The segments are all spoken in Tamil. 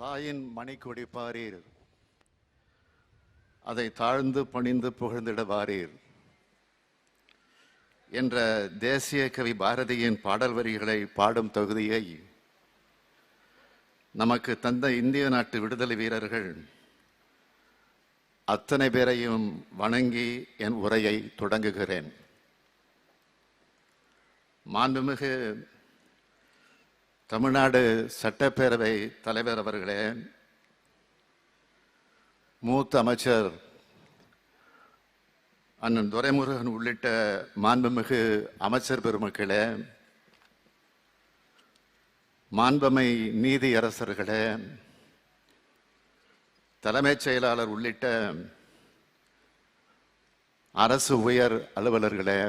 தாயின் மணிக்கொடி பாரீர். அதை தாழ்ந்து பணிந்து புகழ்ந்திட வாரீர். என்ற தேசிய கவி பாரதியின் பாடல் வரிகளை பாடும் தகுதியை நமக்கு தந்த இந்திய நாட்டு விடுதலை வீரர்கள் அத்தனை பேரையும் வணங்கி என் உரையை தொடங்குகிறேன். மாண்புமிகு தமிழ்நாடு சட்டப்பேரவை தலைவர் அவர்களே மூத்த அமைச்சர் அண்ணன் துரைமுருகன் உள்ளிட்ட மாண்புமிகு அமைச்சர் பெருமக்களே மாண்பமை நீதி அரசர்களே தலைமைச் செயலாளர் உள்ளிட்ட அரசு உயர் அலுவலர்களே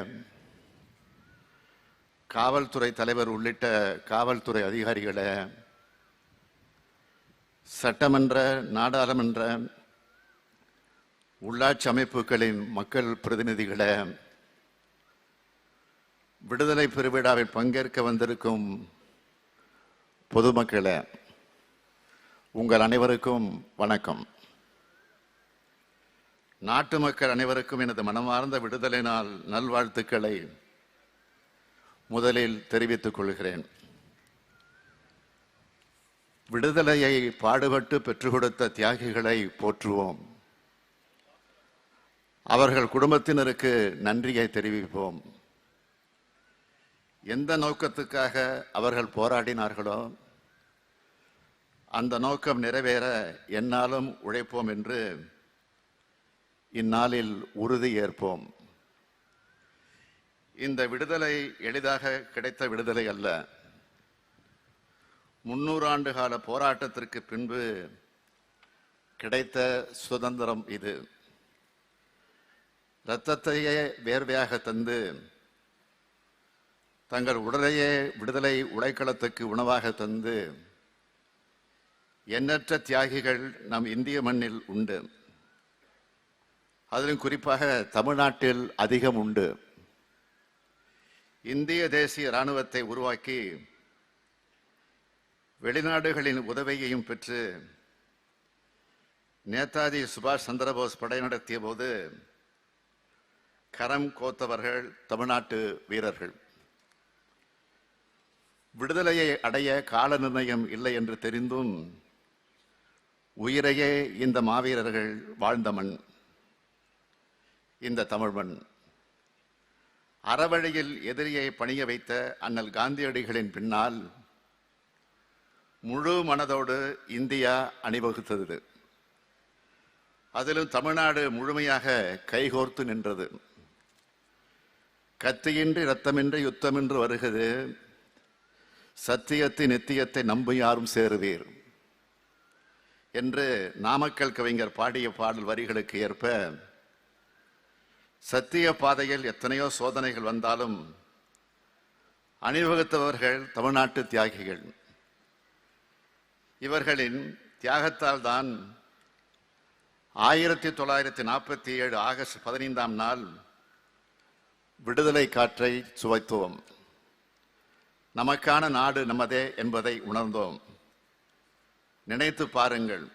காவல்துறை தலைவர் உள்ளிட்ட காவல்துறை அதிகாரிகளை சட்டமன்ற நாடாளுமன்ற உள்ளாட்சி அமைப்புகளின் மக்கள் பிரதிநிதிகளை விடுதலை பெருவிழாவில் பங்கேற்க வந்திருக்கும் பொதுமக்களை உங்கள் அனைவருக்கும் வணக்கம். நாட்டு மக்கள் அனைவருக்கும் எனது மனமார்ந்த விடுதலை நாள் நல்வாழ்த்துக்களை முதலில் தெரிவித்துக் கொள்கிறேன். விடுதலையை பாடுபட்டு பெற்றுக் கொடுத்த தியாகிகளை போற்றுவோம். அவர்கள் குடும்பத்தினருக்கு நன்றியை தெரிவிப்போம். எந்த நோக்கத்துக்காக அவர்கள் போராடினார்களோ அந்த நோக்கம் நிறைவேற என்னாலும் உழைப்போம் என்று இந்நாளில் உறுதி ஏற்போம். இந்த விடுதலை எளிதாக கிடைத்த விடுதலை அல்ல. முன்னூறு ஆண்டு கால போராட்டத்திற்கு பின்பு கிடைத்த சுதந்திரம் இது. இரத்தத்தையே வேர்வையாக தந்து தங்கள் உடலையே விடுதலை உழைக்களத்துக்கு உணவாக தந்து எண்ணற்ற தியாகிகள் நம் இந்திய மண்ணில் உண்டு. அதிலும் குறிப்பாக தமிழ்நாட்டில் அதிகம் உண்டு. இந்திய தேசிய இராணுவத்தை உருவாக்கி வெளிநாடுகளின் உதவியையும் பெற்று நேதாஜி சுபாஷ் சந்திரபோஸ் படை நடத்திய போது கரம் கோத்தவர்கள் தமிழ்நாட்டு வீரர்கள். விடுதலையை அடைய கால நிர்ணயம் இல்லை என்று தெரிந்தும் உயிரையே இந்த மாவீரர்கள் வாழ்ந்த மண் இந்த தமிழ் மண். அறவழியில் எதிரியை பணிய வைத்த அண்ணல் காந்தியடிகளின் பின்னால் முழு மனதோடு இந்தியா அணிவகுத்தது. அதிலும் தமிழ்நாடு முழுமையாக கைகோர்த்து நின்றது. கத்தியின்றி ரத்தமின்றி யுத்தமின்றி வருகிறது. சத்தியத்தின் நித்தியத்தை நம்பி யாரும் சேருவீர் என்று நாமக்கல் கவிஞர் பாடிய பாடல் வரிகளுக்கு ஏற்ப சத்திய பாதையில் எத்தனையோ சோதனைகள் வந்தாலும் அணிவகுத்தவர்கள் தமிழ்நாட்டு தியாகிகள். இவர்களின் தியாகத்தால் தான் ஆயிரத்தி தொள்ளாயிரத்தி நாற்பத்தி ஏழு ஆகஸ்ட் பதினைந்தாம் நாள் விடுதலை காற்றை சுவைத்துவோம் நமக்கான நாடு நமதே என்பதை உணர்ந்தோம். நினைத்து பாருங்கள்.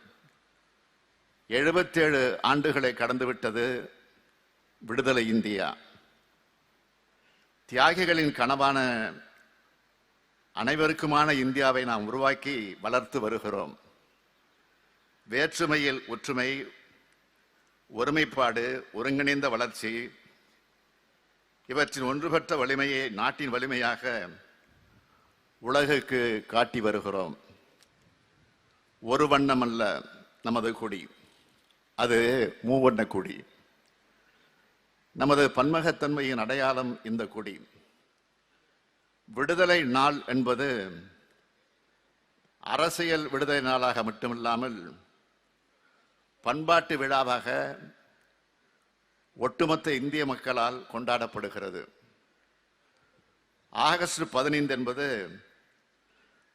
எழுபத்தேழு ஆண்டுகளை கடந்துவிட்டது விடுதலை இந்தியா. தியாகிகளின் கனவான அனைவருக்குமான இந்தியாவை நாம் உருவாக்கி வளர்த்து வருகிறோம். வேற்றுமையில் ஒற்றுமை ஒருமைப்பாடு ஒருங்கிணைந்த வளர்ச்சி இவற்றின் ஒன்றுபட்ட வலிமையை நாட்டின் வலிமையாக உலகுக்கு காட்டி வருகிறோம். ஒரு வண்ணம் அல்ல நமது கொடி. அது மூவண்ண கொடி. நமது பன்மகத்தன்மையின் அடையாளம் இந்த கொடி. விடுதலை நாள் என்பது அரசியல் விடுதலை நாளாக மட்டுமில்லாமல் பண்பாட்டு விழாவாக ஒட்டுமொத்த இந்திய மக்களால் கொண்டாடப்படுகிறது. ஆகஸ்ட் பதினைந்து என்பது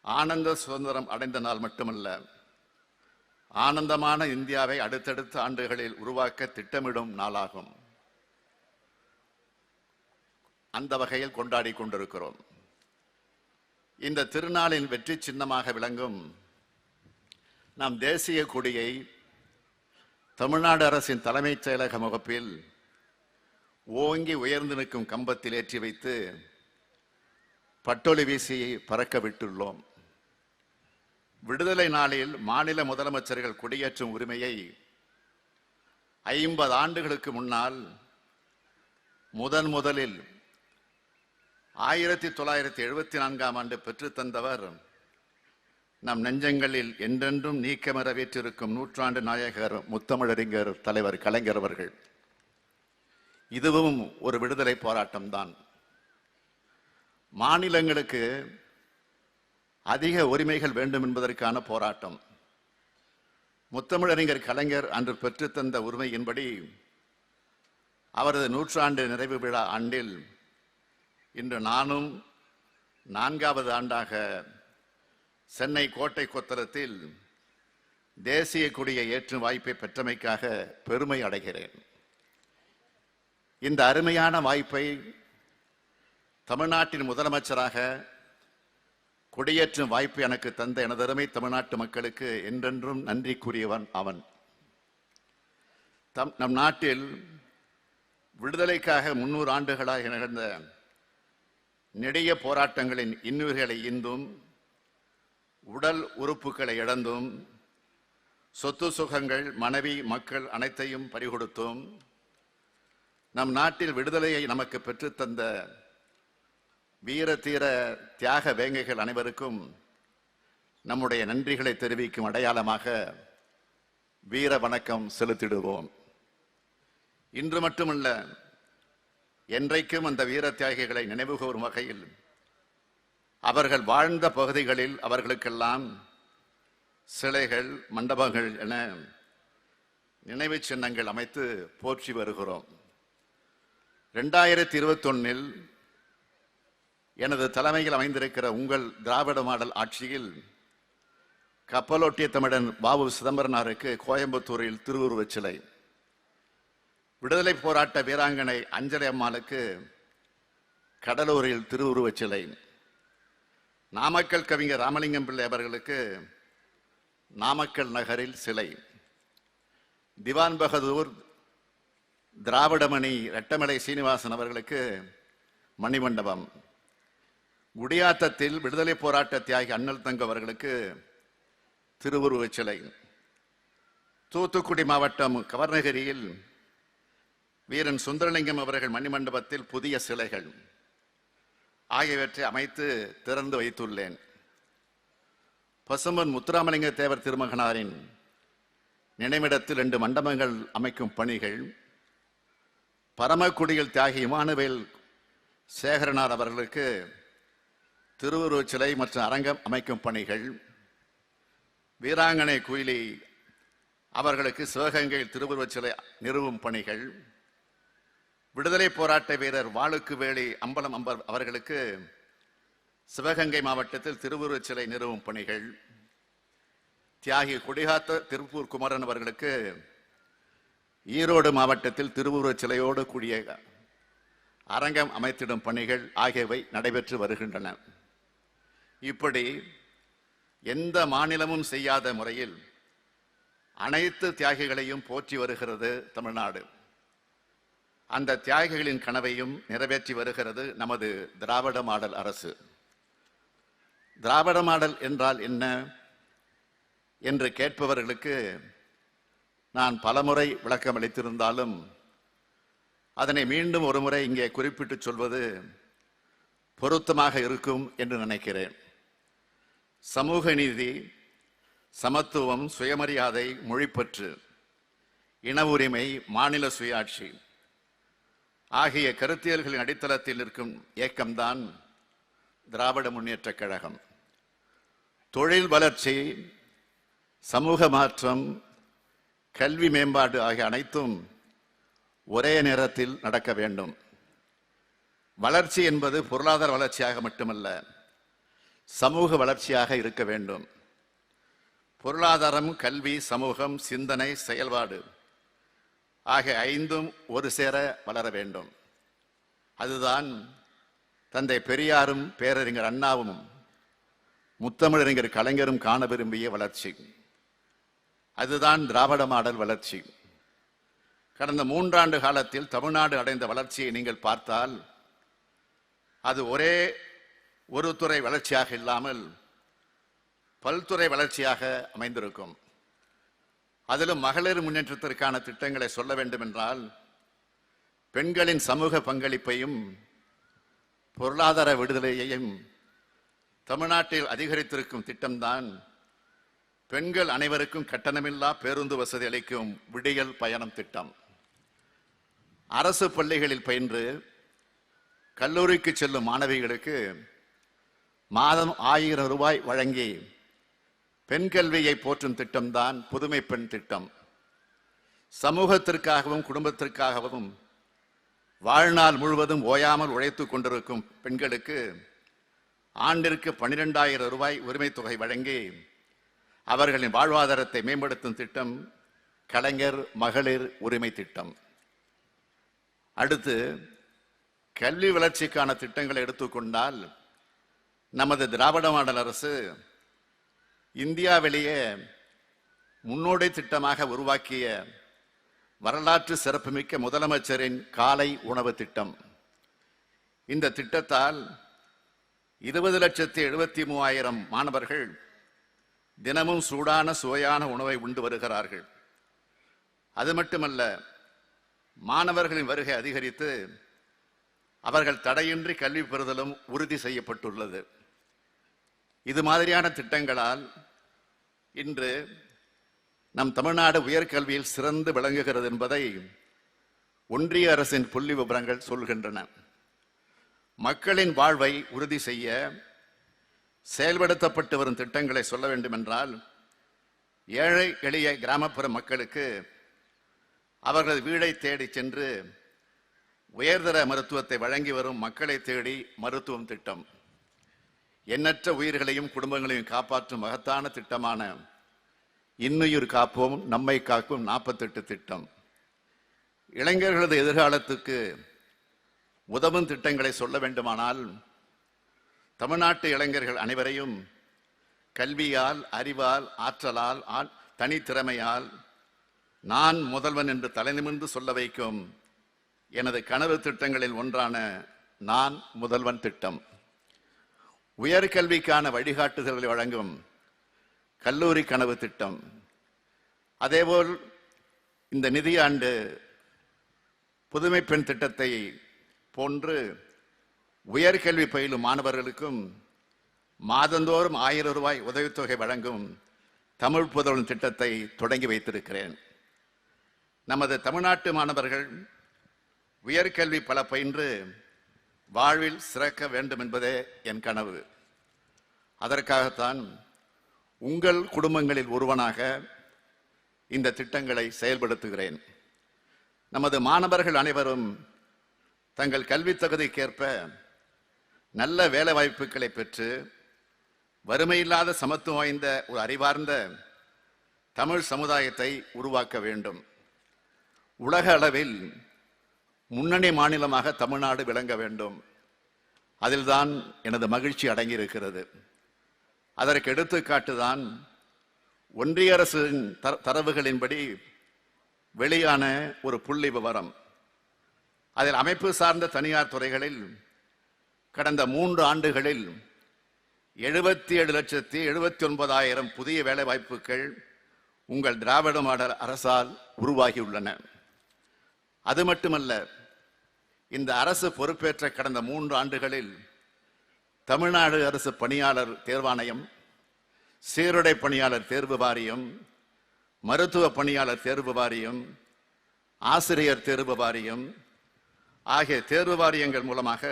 ஆனந்த சுதந்திரம் அடைந்த நாள் மட்டுமல்ல ஆனந்தமான இந்தியாவை அடுத்தடுத்த ஆண்டுகளில் உருவாக்க திட்டமிடும் நாளாகும். அந்த வகையில் கொண்டாடி கொண்டிருக்கிறோம். இந்த திருநாளின் வெற்றி சின்னமாக விளங்கும் நாம் தேசிய கொடியை தமிழ்நாடு அரசின் தலைமைச் செயலக முகப்பில் ஓங்கி உயர்ந்து நிற்கும் கம்பத்தில் ஏற்றி வைத்து பட்டொலி வீசியை பறக்க விட்டுள்ளோம். விடுதலை நாளில் மாநில முதலமைச்சர்கள் கொடியேற்றும் உரிமையை ஐம்பது ஆண்டுகளுக்கு முன்னால் முதன் முதலில் ஆயிரத்தி தொள்ளாயிரத்தி எழுபத்தி நான்காம் ஆண்டு பெற்றுத்தந்தவர். நம் நெஞ்சங்களில் என்றென்றும் நீக்கமரவேற்றிருக்கும் நூற்றாண்டு நாயகர் முத்தமிழறிஞர் தலைவர் கலைஞர் அவர்கள். இதுவும் ஒரு விடுதலை போராட்டம்தான் மாநிலங்களுக்கு அதிக உரிமைகள் வேண்டும் என்பதற்கான போராட்டம். முத்தமிழறிஞர் கலைஞர் அன்று பெற்றுத்தந்த உரிமையின்படி அவரது நூற்றாண்டு நிறைவு விழா ஆண்டில் இன்று நானும் நான்காவது ஆண்டாக சென்னை கோட்டை கொத்தளத்தில் தேசிய கொடியை ஏற்றும் வாய்ப்பை பெற்றமைக்காக பெருமை அடைகிறேன். இந்த அருமையான வாய்ப்பை தமிழ்நாட்டின் முதலமைச்சராக கொடியேற்றும் வாய்ப்பு எனக்கு தந்த எனதருமை தமிழ்நாட்டு மக்களுக்கு என்றென்றும் நன்றி கூறியவன் அவன். தம் நம் நாட்டில் விடுதலைக்காக முன்னூறு ஆண்டுகளாக நிகழ்ந்த நெடிய போராட்டங்களின் இன்னுயிர்களை இந்தும் உடல் உறுப்புகளை இழந்தும் சொத்து சுகங்கள் மனைவி மக்கள் அனைத்தையும் பறிகொடுத்தும் நம் நாட்டில் விடுதலையை நமக்கு பெற்றுத்தந்த வீர தீர தியாக வேங்கைகள் அனைவருக்கும் நம்முடைய நன்றிகளை தெரிவிக்கும் அடையாளமாக வீர வணக்கம் செலுத்திடுவோம். இன்று மட்டுமல்ல என்றைக்கும் அந்த வீர தியாகிகளை நினைவுகூறும் வகையில் அவர்கள் வாழ்ந்த பகுதிகளில் அவர்களுக்கெல்லாம் சிலைகள் மண்டபங்கள் என நினைவு சின்னங்கள் அமைத்து போற்றி வருகிறோம். ரெண்டாயிரத்தி இருபத்தொன்னில் எனது தலைமையில் அமைந்திருக்கிற உங்கள் திராவிட மாடல் ஆட்சியில் கப்பலோட்டிய தமிழன் பாபு சிதம்பரனாருக்கு கோயம்புத்தூரில் திருவுருவச் சிலை. விடுதலை போராட்ட வீராங்கனை அஞ்சலி அம்மாளுக்கு கடலூரில் திருவுருவச் சிலை நாமக்கல் கவிஞர் ராமலிங்கம் பிள்ளை அவர்களுக்கு நாமக்கல் நகரில் சிலை. திவான் பகதூர் திராவிடமணி ரெட்டமலை சீனிவாசன் அவர்களுக்கு மணிமண்டபம். குடியாத்தத்தில் விடுதலை போராட்ட தியாகி அண்ணல் தங்க அவர்களுக்கு திருவுருவச் சிலை தூத்துக்குடி மாவட்டம் கவர்நகரியில் வீரன் சுந்தரலிங்கம் அவர்கள் மணிமண்டபத்தில் புதிய சிலைகள் ஆகியவற்றை அமைத்து திறந்து வைத்துள்ளேன். பசும்பன் முத்துராமலிங்க தேவர் திருமகனாரின் நினைவிடத்தில் ரெண்டு மண்டபங்கள் அமைக்கும் பணிகள் பரமக்குடியில் தியாகி இமானுவேல் சேகரனார் அவர்களுக்கு திருவுருவச் சிலை மற்றும் அரங்கம் அமைக்கும் பணிகள் வீராங்கனை குயிலி அவர்களுக்கு சிவகங்கையில் திருவுருவச் சிலை நிறுவும் பணிகள் விடுதலை போராட்ட வீரர் வாழுக்கு வேலி அம்பலம் அம்பர் அவர்களுக்கு சிவகங்கை மாவட்டத்தில் திருவுருவச் சிலை நிறுவும் பணிகள். தியாகி குடிகாத்த திருப்பூர் குமரன் அவர்களுக்கு ஈரோடு மாவட்டத்தில் திருவுருவச் சிலையோடு கூடிய அரங்கம் அமைத்திடும் பணிகள் ஆகியவை நடைபெற்று வருகின்றன. இப்படி எந்த மாநிலமும் செய்யாத முறையில் அனைத்து தியாகிகளையும் போற்றி வருகிறது தமிழ்நாடு. அந்த தியாகிகளின் கனவையும் நிறைவேற்றி வருகிறது நமது திராவிட மாடல் அரசு. திராவிட மாடல் என்றால் என்ன என்று கேட்பவர்களுக்கு நான் பலமுறை விளக்கம் அளித்திருந்தாலும் அதனை மீண்டும் ஒரு முறை இங்கே குறிப்பிட்டு சொல்வது பொருத்தமாக இருக்கும் என்று நினைக்கிறேன். சமூக நீதி சமத்துவம் சுயமரியாதை மொழிப்பற்று இன உரிமை மாநில சுயாட்சி ஆகிய கருத்தியல்களின் அடித்தளத்தில் இருக்கும் இயக்கம்தான் திராவிட முன்னேற்றக் கழகம். தொழில் வளர்ச்சி சமூக மாற்றம் கல்வி மேம்பாடு ஆகிய அனைத்தும் ஒரே நேரத்தில் நடக்க வேண்டும். வளர்ச்சி என்பது பொருளாதார வளர்ச்சியாக மட்டுமல்ல சமூக வளர்ச்சியாக இருக்க வேண்டும். பொருளாதாரம் கல்வி சமூகம் சிந்தனை செயல்பாடு ஆக ஐந்தும் ஒரு சேர வளர வேண்டும். அதுதான் தந்தை பெரியாரும் பேரறிஞர் அண்ணாவும் முத்தமிழறிஞர் கலைஞரும் காண விரும்பிய வளர்ச்சி. அதுதான் திராவிட மாடல் வளர்ச்சி. கடந்த மூன்றாண்டு காலத்தில் தமிழ்நாடு அடைந்த வளர்ச்சியை நீங்கள் பார்த்தால் அது ஒரே ஒரு துறை வளர்ச்சியாக இல்லாமல் பல்துறை வளர்ச்சியாக அமைந்திருக்கும். அதிலும் மகளிர் முன்னேற்றத்திற்கான திட்டங்களை சொல்ல வேண்டும் என்றால் பெண்களின் சமூக பங்களிப்பையும் பொருளாதார விடுதலையையும் தமிழ்நாட்டில் அதிகரித்திருக்கும் திட்டம்தான் பெண்கள் அனைவருக்கும் கட்டணமில்லா பேருந்து வசதி அளிக்கும் விடியல் பயணம் திட்டம். அரசு பள்ளிகளில் பயின்று கல்லூரிக்கு செல்லும் மாணவிகளுக்கு மாதம் ஆயிரம் ரூபாய் வழங்கி பெண் கல்வியை போற்றும் திட்டம்தான் புதுமை பெண் திட்டம். சமூகத்திற்காகவும் குடும்பத்திற்காகவும் வாழ்நாள் முழுவதும் ஓயாமல் உழைத்து கொண்டிருக்கும் பெண்களுக்கு ஆண்டிற்கு பன்னிரெண்டாயிரம் ரூபாய் உரிமைத் தொகை வழங்கி அவர்களின் வாழ்வாதாரத்தை மேம்படுத்தும் திட்டம் கலைஞர் மகளிர் உரிமை திட்டம். அடுத்து கல்வி வளர்ச்சிக்கான திட்டங்களை எடுத்துக்கொண்டால் நமது திராவிட மாடல் அரசு இந்தியாவிலேயே முன்னோடி திட்டமாக உருவாக்கிய வரலாற்று சிறப்புமிக்க முதலமைச்சரின் காலை உணவு திட்டம். இந்த திட்டத்தால் இருபது லட்சத்தி எழுபத்தி மூவாயிரம் மாணவர்கள் தினமும் சூடான சுவையான உணவை உண்டு வருகிறார்கள். அது மட்டுமல்ல மாணவர்களின் வருகை அதிகரித்து அவர்கள் தடையின்றி கல்வி பெறுதலும் உறுதி செய்யப்பட்டுள்ளது. இது மாதிரியான திட்டங்களால் இன்று நம் தமிழ்நாடு உயர்கல்வியில் சிறந்து விளங்குகிறது என்பதை ஒன்றிய அரசின் புள்ளி விவரங்கள் சொல்கின்றன. மக்களின் வாழ்வை உறுதி செய்ய செயல்படுத்தப்பட்டு வரும் திட்டங்களை சொல்ல வேண்டுமென்றால் ஏழை எளிய கிராமப்புற மக்களுக்கு அவர்களது வீடை தேடி சென்று உயர்தர மருத்துவத்தை வழங்கி வரும் மக்களை தேடி மருத்துவம் திட்டம். எண்ணற்ற உயிர்களையும் குடும்பங்களையும் காப்பாற்றும் மகத்தான திட்டமான இன்னுயிர் காப்போம் நம்மை காக்கும் நாற்பத்தெட்டு திட்டம். இளைஞர்களது எதிர்காலத்துக்கு உதவும் திட்டங்களை சொல்ல வேண்டுமானால் தமிழ்நாட்டு இளைஞர்கள் அனைவரையும் கல்வியால் அறிவால் ஆற்றலால் ஆ- தனித்திறமையால் நான் முதல்வன் என்று தலைநிமிர்ந்து சொல்ல வைக்கும் எனது கனவு திட்டங்களில் ஒன்றான நான் முதல்வன் திட்டம். உயர்கல்விக்கான வழிகாட்டுதல்களை வழங்கும் கல்லூரி கனவு திட்டம். அதேபோல் இந்த நிதியாண்டு புதுமை பெண் திட்டத்தை போன்று உயர்கல்வி பயிலும் மாணவர்களுக்கும் மாதந்தோறும் ஆயிரம் ரூபாய் உதவித்தொகை வழங்கும் தமிழ் புதல்வன் திட்டத்தை தொடங்கி வைத்திருக்கிறேன். நமது தமிழ்நாட்டு மாணவர்கள் உயர்கல்வி பல பயின்று வாழ்வில் சிறக்க வேண்டும் என்பதே என் கனவு. அதற்காகத்தான் உங்கள் குடும்பங்களில் ஒருவனாக இந்த திட்டங்களை செயல்படுத்துகிறேன். நமது மாணவர்கள் அனைவரும் தங்கள் கல்வித் தகுதிக்கேற்ப நல்ல வேலை வாய்ப்புகளை பெற்று வறுமையில்லாத சமத்துவம் வாய்ந்த ஒரு அறிவார்ந்த தமிழ் சமுதாயத்தை உருவாக்க வேண்டும். உலக அளவில் முன்னணி மாநிலமாக தமிழ்நாடு விளங்க வேண்டும். அதில்தான் எனது மகிழ்ச்சி அடங்கியிருக்கிறது. அதற்கு எடுத்துக்காட்டுதான் ஒன்றிய அரசின் தர- தரவுகளின்படி வெளியான ஒரு புள்ளி விவரம். அதில் அமைப்பு சார்ந்த தனியார் துறைகளில் கடந்த மூன்று ஆண்டுகளில் எழுபத்தி ஏழு லட்சத்தி எழுபத்தி ஒன்பதாயிரம் புதிய வேலைவாய்ப்புகள் உங்கள் திராவிட மாடல் அரசால் உருவாகியுள்ளன. அது மட்டுமல்ல இந்த அரசு பொறுப்பேற்ற கடந்த மூன்று ஆண்டுகளில் தமிழ்நாடு அரசு பணியாளர் தேர்வாணையம் சீருடை பணியாளர் தேர்வு வாரியம் மருத்துவ பணியாளர் தேர்வு வாரியம் ஆசிரியர் தேர்வு வாரியம் ஆகிய தேர்வு வாரியங்கள் மூலமாக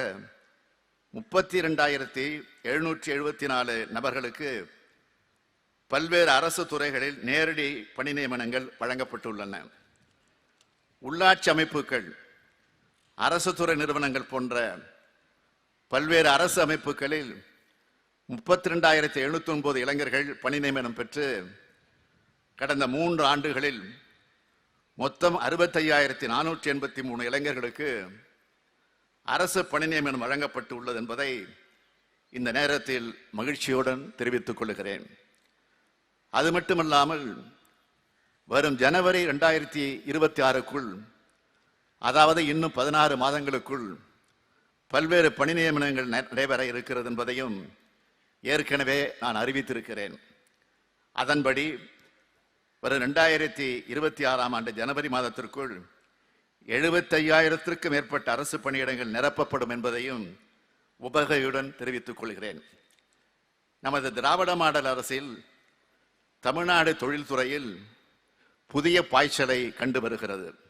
முப்பத்தி ரெண்டாயிரத்தி எழுநூற்றி எழுபத்தி நாலு நபர்களுக்கு பல்வேறு அரசு துறைகளில் நேரடி பணி நியமனங்கள் வழங்கப்பட்டுள்ளன. உள்ளாட்சி அமைப்புகள் அரசு துறை நிறுவனங்கள் போன்ற பல்வேறு அரசு அமைப்புகளில் முப்பத்தி ரெண்டாயிரத்தி எழுநூத்தி ஒன்பது இளைஞர்கள் பணி நியமனம் பெற்று கடந்த மூன்று ஆண்டுகளில் மொத்தம் அறுபத்தையாயிரத்தி நானூற்றி எண்பத்தி மூணு இளைஞர்களுக்கு அரசு பணி நியமனம் வழங்கப்பட்டு உள்ளது என்பதை இந்த நேரத்தில் மகிழ்ச்சியுடன் தெரிவித்துக் கொள்கிறேன். அது மட்டுமல்லாமல் வரும் ஜனவரி ரெண்டாயிரத்தி இருபத்தி ஆறுக்குள் அதாவது இன்னும் பதினாறு மாதங்களுக்குள் பல்வேறு பணி நியமனங்கள் நடைபெற இருக்கிறது என்பதையும் ஏற்கனவே நான் அறிவித்திருக்கிறேன். அதன்படி வரும் ரெண்டாயிரத்தி இருபத்தி ஆறாம் ஆண்டு ஜனவரி மாதத்திற்குள் எழுபத்தையாயிரத்திற்கும் மேற்பட்ட அரசு பணியிடங்கள் நிரப்பப்படும் என்பதையும் உபகையுடன் தெரிவித்துக் கொள்கிறேன். நமது திராவிட மாடல் அரசில் தமிழ்நாடு தொழில்துறையில் புதிய பாய்ச்சலை கண்டு வருகிறது.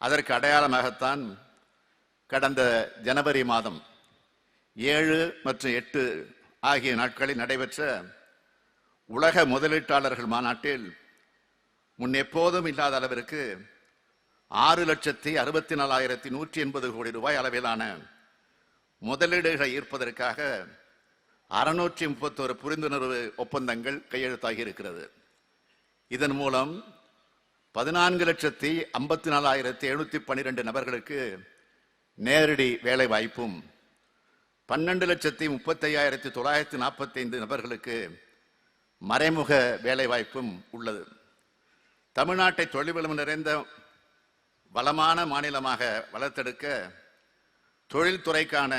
அதற்கு அடையாளமாகத்தான் கடந்த ஜனவரி மாதம் ஏழு மற்றும் எட்டு ஆகிய நாட்களில் நடைபெற்ற உலக முதலீட்டாளர்கள் மாநாட்டில் முன் எப்போதும் இல்லாத அளவிற்கு ஆறு லட்சத்தி அறுபத்தி நாலாயிரத்தி நூற்றி எண்பது கோடி ரூபாய் அளவிலான முதலீடுகளை ஈர்ப்பதற்காக அறுநூற்றி முப்பத்தோரு புரிந்துணர்வு ஒப்பந்தங்கள் கையெழுத்தாகி இருக்கிறது. இதன் மூலம் பதினான்கு லட்சத்தி ஐம்பத்தி நாலாயிரத்தி எழுநூத்தி பன்னிரெண்டு நபர்களுக்கு நேரடி வேலை வாய்ப்பும் பன்னெண்டு லட்சத்தி முப்பத்தையாயிரத்தி தொள்ளாயிரத்தி நாற்பத்தி ஐந்து நபர்களுக்கு மறைமுக வேலைவாய்ப்பும் உள்ளது. தமிழ்நாட்டை தொழில் வளம் நிறைந்த வளமான மாநிலமாக வளர்த்தெடுக்க தொழில்துறைக்கான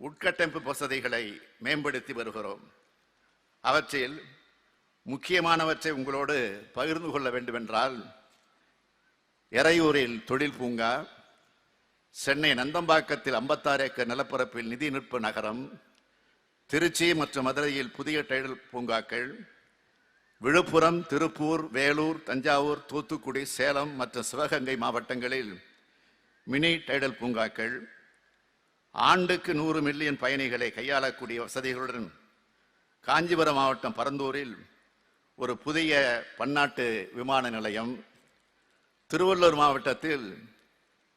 உட்கட்டமைப்பு வசதிகளை மேம்படுத்தி வருகிறோம். அவற்றில் முக்கியமானவற்றை உங்களோடு பகிர்ந்து கொள்ள வேண்டுமென்றால் எறையூரில் தொழில் பூங்கா சென்னை நந்தம்பாக்கத்தில் 56 ஏக்கர் நிலப்பரப்பில் நிதி நுட்ப நகரம் திருச்சி மற்றும் மதுரையில் புதிய டைடல் பூங்காக்கள் விழுப்புரம் திருப்பூர் வேலூர் தஞ்சாவூர் தூத்துக்குடி சேலம் மற்றும் சிவகங்கை மாவட்டங்களில் மினி டைடல் பூங்காக்கள் ஆண்டுக்கு நூறு மில்லியன் பயணிகளை கையாளக்கூடிய வசதிகளுடன் காஞ்சிபுரம் மாவட்டம் பரந்தூரில் ஒரு புதிய பன்னாட்டு விமான நிலையம் திருவள்ளூர் மாவட்டத்தில்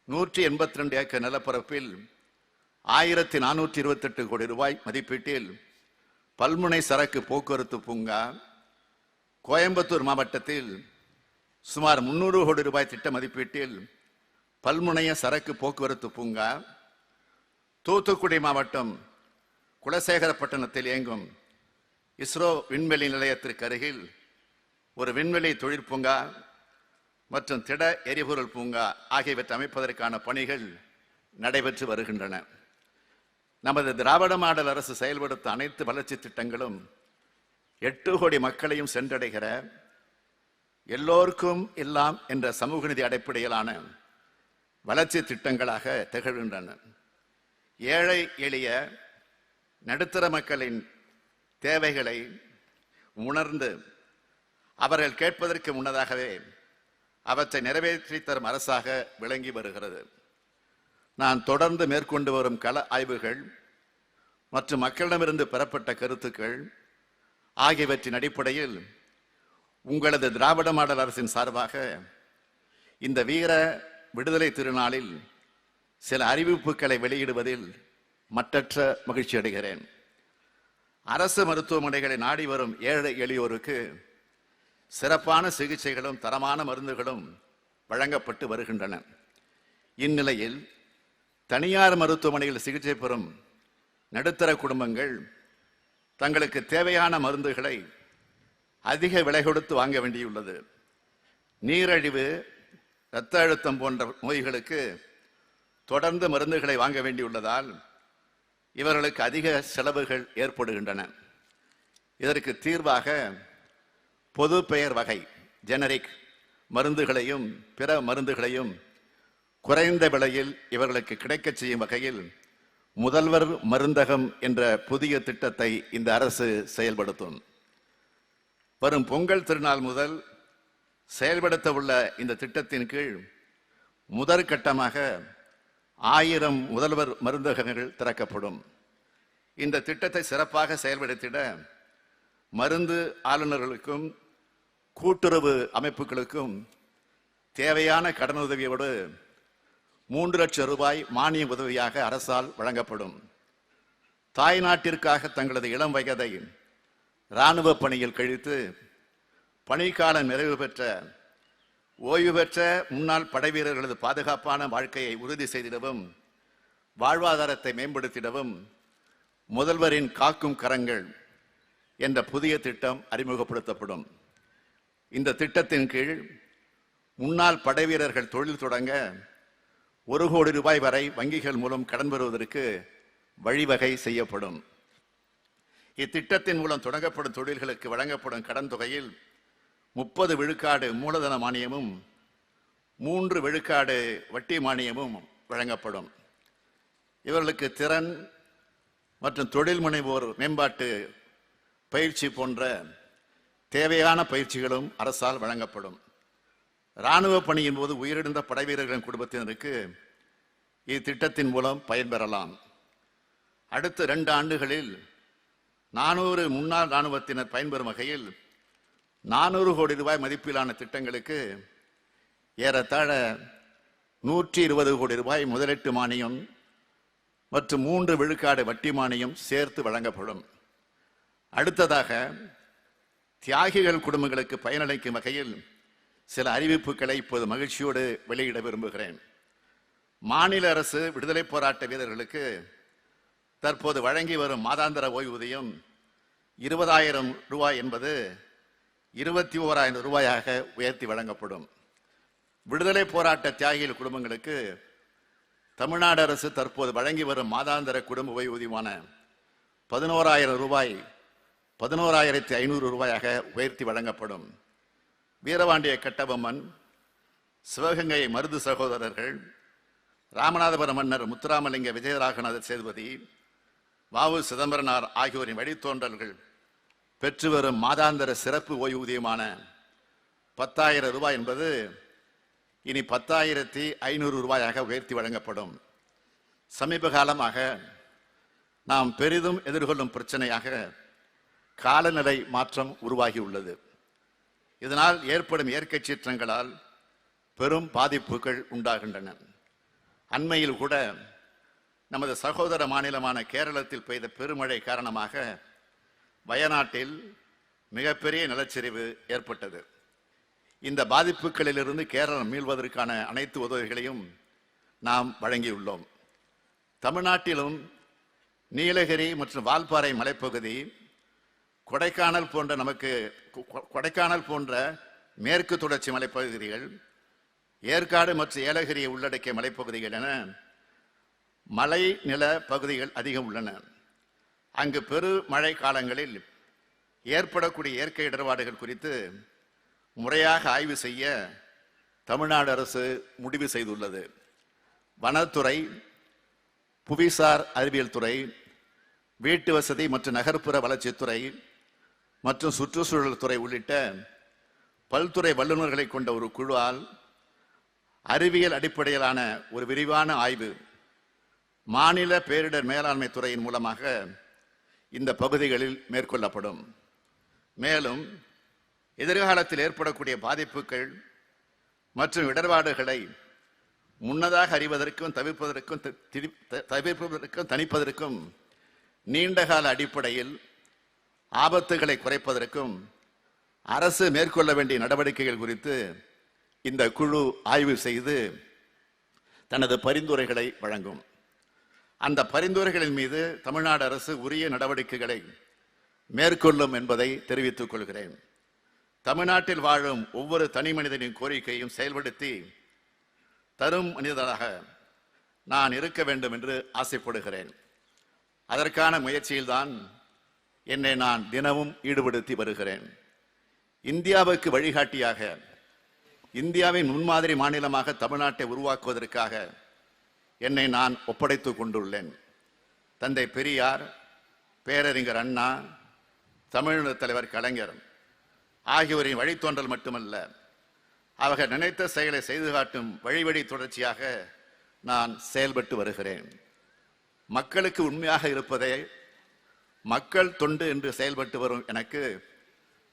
நூற்றி எண்பத்தி ரெண்டு ஏக்கர் நிலப்பரப்பில் ஆயிரத்தி நானூற்றி இருபத்தெட்டு கோடி ரூபாய் மதிப்பீட்டில் பல்முனை சரக்கு போக்குவரத்து பூங்கா கோயம்புத்தூர் மாவட்டத்தில் சுமார் முன்னூறு கோடி ரூபாய் திட்ட மதிப்பீட்டில் பல்முனைய சரக்கு போக்குவரத்து பூங்கா தூத்துக்குடி மாவட்டம் குலசேகரப்பட்டினத்தில் இயங்கும் இஸ்ரோ விண்வெளி நிலையத்திற்கு அருகில் ஒரு விண்வெளி தொழிற்பூங்கா மற்றும் திட எரிபொருள் பூங்கா ஆகியவற்றை அமைப்பதற்கான பணிகள் நடைபெற்று வருகின்றன. நமது திராவிட மாடல் அரசு செயல்படுத்த அனைத்து வளர்ச்சி திட்டங்களும் எட்டு கோடி மக்களையும் சென்றடைகிற எல்லோருக்கும் எல்லாம் என்ற சமூக நிதி அடிப்படையிலான வளர்ச்சி திட்டங்களாக திகழ்கின்றன. ஏழை எளிய நடுத்தர மக்களின் தேவைகளை உணர்ந்து அவர்கள் கேட்பதற்கு முன்னதாகவே அவற்றை நிறைவேற்றி தரும் அரசாக விளங்கி வருகிறது. நான் தொடர்ந்து மேற்கொண்டு வரும் கள ஆய்வுகள் மற்றும் மக்களிடமிருந்து பெறப்பட்ட கருத்துக்கள் ஆகியவற்றின் அடிப்படையில் உங்களது திராவிட மாடல் அரசின் சார்பாக இந்த வீர விடுதலை திருநாளில் சில அறிவிப்புகளை வெளியிடுவதில் மற்றற்ற மகிழ்ச்சி அடைகிறேன். அரசு மருத்துவமனைகளை நாடி வரும் ஏழை எளியோருக்கு சிறப்பான சிகிச்சைகளும் தரமான மருந்துகளும் வழங்கப்பட்டு வருகின்றன. இந்நிலையில் தனியார் மருத்துவமனையில் சிகிச்சை பெறும் நடுத்தர குடும்பங்கள் தங்களுக்கு தேவையான மருந்துகளை அதிக விலை கொடுத்து வாங்க வேண்டியுள்ளது. நீரழிவு இரத்த அழுத்தம் போன்ற நோய்களுக்கு தொடர்ந்து மருந்துகளை வாங்க வேண்டியுள்ளதால் இவர்களுக்கு அதிக செலவுகள் ஏற்படுகின்றன. இதற்கு தீர்வாக பொது பெயர் வகை ஜெனரிக் மருந்துகளையும் பிற மருந்துகளையும் குறைந்த விலையில் இவர்களுக்கு கிடைக்கச் செய்யும் வகையில் முதல்வர் மருந்தகம் என்ற புதிய திட்டத்தை இந்த அரசு செயல்படுத்தும். வரும் பொங்கல் திருநாள் முதல் செயல்படுத்த உள்ள இந்த திட்டத்தின் கீழ் முதற்கட்டமாக ஆயிரம் முதல்வர் மருந்தகங்கள் திறக்கப்படும். இந்த திட்டத்தை சிறப்பாக செயல்படுத்திட மருந்து ஆளுநர்களுக்கும் கூட்டுறவு அமைப்புகளுக்கும் தேவையான கடனுதவியோடு மூன்று லட்சம் ரூபாய் மானிய உதவியாக அரசால் வழங்கப்படும். தாய் நாட்டிற்காக தங்களது இளம் வயதை இராணுவ பணியில் கழித்து பணிக்காலம் நிறைவு பெற்ற ஓய்வு பெற்ற முன்னாள் படைவீரர்களது பாதுகாப்பான வாழ்க்கையை உறுதி செய்திடவும் வாழ்வாதாரத்தை மேம்படுத்திடவும் முதல்வரின் காக்கும் கரங்கள் என்ற புதிய திட்டம் அறிமுகப்படுத்தப்படும். இந்த திட்டத்தின் கீழ் முன்னாள் படைவீரர்கள் தொழில் தொடங்க ஒரு கோடி ரூபாய் வரை வங்கிகள் மூலம் கடன் பெறுவதற்கு வழிவகை செய்யப்படும். இத்திட்டத்தின் மூலம் தொடங்கப்படும் தொழில்களுக்கு வழங்கப்படும் கடன் தொகையில் முப்பது விழுக்காடு மூலதன மானியமும் மூன்று விழுக்காடு வட்டி மானியமும் வழங்கப்படும். இவர்களுக்கு திறன் மற்றும் தொழில் முனைவோர் மேம்பாட்டு பயிற்சி போன்ற தேவையான பயிற்சிகளும் அரசால் வழங்கப்படும். இராணுவ பணியின் போது உயிரிழந்த படைவீரர்களின் குடும்பத்தினருக்கு இத்திட்டத்தின் மூலம் பயன்பெறலாம் அடுத்த இரண்டு ஆண்டுகளில் நானூறு முன்னாள் இராணுவத்தினர் பயன்பெறும் வகையில் நானூறு கோடி ரூபாய் மதிப்பிலான திட்டங்களுக்கு ஏறத்தாழ நூற்றி இருபது கோடி ரூபாய் முதலீட்டு மானியம் மற்றும் மூன்று விழுக்காடு வட்டி மானியம் சேர்த்து வழங்கப்படும். அடுத்ததாக தியாகிகள் குடும்பங்களுக்கு பயனளிக்கும் வகையில் சில அறிவிப்புகளை இப்போது மகிழ்ச்சியோடு வெளியிட விரும்புகிறேன். மாநில அரசு விடுதலை போராட்ட வீரர்களுக்கு தற்போது வழங்கி வரும் மாதாந்திர ஓய்வூதியம் இருபதாயிரம் ரூபாய் என்பது இருபத்தி ஓராயிரம் ரூபாயாக உயர்த்தி வழங்கப்படும். விடுதலை போராட்ட தியாகிகள் குடும்பங்களுக்கு தமிழ்நாடு அரசு தற்போது வழங்கி வரும் மாதாந்திர குடும்ப ஓய்வூதியமான பதினோராயிரம் ரூபாய் பதினோராயிரத்தி ஐநூறு ரூபாயாக உயர்த்தி வழங்கப்படும். வீரபாண்டிய கட்டபொம்மன் சிவகங்கை மருது சகோதரர்கள் ராமநாதபுர மன்னர் முத்துராமலிங்க விஜயராகநாத சேதுபதி வாவு சிதம்பரனார் ஆகியோரின் வழித்தோன்றல்கள் பெற்று வரும் மாதாந்திர சிறப்பு ஓய்வூதியமான பத்தாயிரம் ரூபாய் என்பது இனி பத்தாயிரத்தி ஐநூறு ரூபாயாக உயர்த்தி வழங்கப்படும். சமீப காலமாக நாம் பெரிதும் எதிர்கொள்ளும் பிரச்சனையாக காலநிலை மாற்றம் உருவாகியுள்ளது. இதனால் ஏற்படும் இயற்கை சீற்றங்களால் பெரும் பாதிப்புகள் உண்டாகின்றன. அண்மையில் கூட நமது சகோதர மாநிலமான கேரளத்தில் பெய்த பெருமழை காரணமாக வயநாட்டில் மிகப்பெரிய நிலச்சரிவு ஏற்பட்டது. இந்த பாதிப்புகளிலிருந்து கேரளம் மீள்வதற்கான அனைத்து உதவிகளையும் நாம் வழங்கியுள்ளோம். தமிழ்நாட்டிலும் நீலகிரி மற்றும் வால்பாறை மலைப்பகுதி கொடைக்கானல் போன்ற நமக்கு கொ- கொ- கொடைக்கானல் போன்ற மேற்கு தொடர்ச்சி மலைப்பகுதிகள் ஏற்காடு மற்றும் ஏலகிரியை உள்ளடக்கிய மலைப்பகுதிகள் என மலை நில பகுதிகள் அதிகம் உள்ளன. அங்கு பெரு மழை காலங்களில் ஏற்படக்கூடிய இயற்கை இடர்பாடுகள் குறித்து முறையாக ஆய்வு செய்ய தமிழ்நாடு அரசு முடிவு செய்துள்ளது. வனத்துறை புவிசார் அறிவியல் துறை வீட்டு வசதி மற்றும் நகர்ப்புற வளர்ச்சித்துறை மற்றும் சுற்றுச்சூழல் துறை உள்ளிட்ட பல்துறை வல்லுநர்களை கொண்ட ஒரு குழுவால் அறிவியல் அடிப்படையிலான ஒரு விரிவான ஆய்வு மாநில பேரிடர் மேலாண்மை துறையின் மூலமாக இந்த பகுதிகளில் மேற்கொள்ளப்படும். மேலும் எதிர்காலத்தில் ஏற்படக்கூடிய பாதிப்புகள் மற்றும் இடர்பாடுகளை முன்னதாக அறிவதற்கும் தவிர்ப்பதற்கும் தி- திரி- த- தவிர்ப்பதற்கும் தணிப்பதற்கும் நீண்டகால அடிப்படையில் ஆபத்துகளை குறைப்பதற்கும் அரசு மேற்கொள்ள வேண்டிய நடவடிக்கைகள் குறித்து இந்த குழு ஆய்வு செய்து தனது பரிந்துரைகளை வழங்கும். அந்த பரிந்துரைகளின் மீது தமிழ்நாடு அரசு உரிய நடவடிக்கைகளை மேற்கொள்ளும் என்பதை தெரிவித்துக் கொள்கிறேன். தமிழ்நாட்டில் வாழும் ஒவ்வொரு தனி மனிதனின் கோரிக்கையும் செயல்படுத்தி தரும் மனிதனாக நான் இருக்க வேண்டும் என்று ஆசைப்படுகிறேன். அதற்கான முயற்சியில்தான் என்னை நான் தினமும் ஈடுபடுத்தி வருகிறேன். இந்தியாவுக்கு வழிகாட்டியாக இந்தியாவின் முன்மாதிரி மாநிலமாக தமிழ்நாட்டை உருவாக்குவதற்காக என்னை நான் ஒப்படைத்துக் கொண்டுள்ளேன். தந்தை பெரியார் பேரறிஞர் அண்ணா தமிழக தலைவர் கலைஞர் ஆகியோரின் வழித்தோன்றல் மட்டுமல்ல அவர்கள் நினைத்த செயலை செய்து காட்டும் வழிவழி தொடர்ச்சியாக நான் செயல்பட்டு வருகிறேன். மக்களுக்கு உண்மையாக இருப்பதே மக்கள் தொண்டு என்று செயல்பட்டு வரும் எனக்கு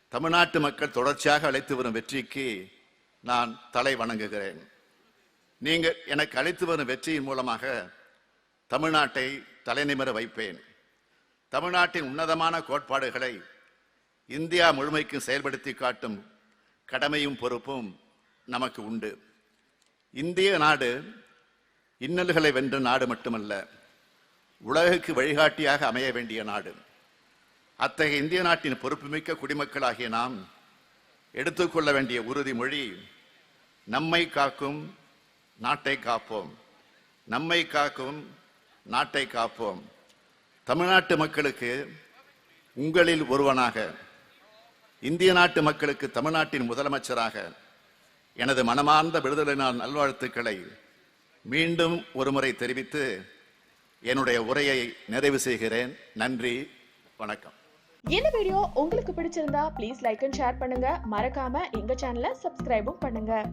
தமிழ்நாட்டு மக்கள் தொடர்ச்சியாக அழைத்து வரும் வெற்றிக்கு நான் தலை வணங்குகிறேன். நீங்கள் எனக்கு அளித்து வரும் வெற்றியின் மூலமாக தமிழ்நாட்டை தலைநிமிர வைப்பேன். தமிழ்நாட்டின் உன்னதமான கோட்பாடுகளை இந்தியா முழுமைக்கும் செயல்படுத்தி காட்டும் கடமையும் பொறுப்பும் நமக்கு உண்டு. இந்திய நாடு இன்னல்களை வென்ற நாடு மட்டுமல்ல உலகுக்கு வழிகாட்டியாக அமைய வேண்டிய நாடு. அத்தகைய இந்திய நாட்டின் பொறுப்புமிக்க குடிமக்களாகிய நாம் எடுத்துக்கொள்ள வேண்டிய உறுதிமொழி நம்மை காக்கும் நாட்டை காப்போம். நம்மை காக்கும் நாட்டை காப்போம். தமிழ்நாட்டு மக்களுக்கு உங்களில் ஒருவனாக இந்திய நாட்டு மக்களுக்கு தமிழ்நாட்டின் முதலமைச்சராக எனது மனமார்ந்த விடுதலை நாள் நல்வாழ்த்துக்களை மீண்டும் ஒருமுறை தெரிவித்து என்னுடைய உரையை நிறைவு செய்கிறேன். நன்றி வணக்கம். இந்த வீடியோ உங்களுக்கு பிடிச்சிருந்தா ப்ளீஸ் லைக் அண்ட் ஷேர் பண்ணுங்க. மறக்காம எங்க சேனலை சப்ஸ்கிரைபும் பண்ணுங்க.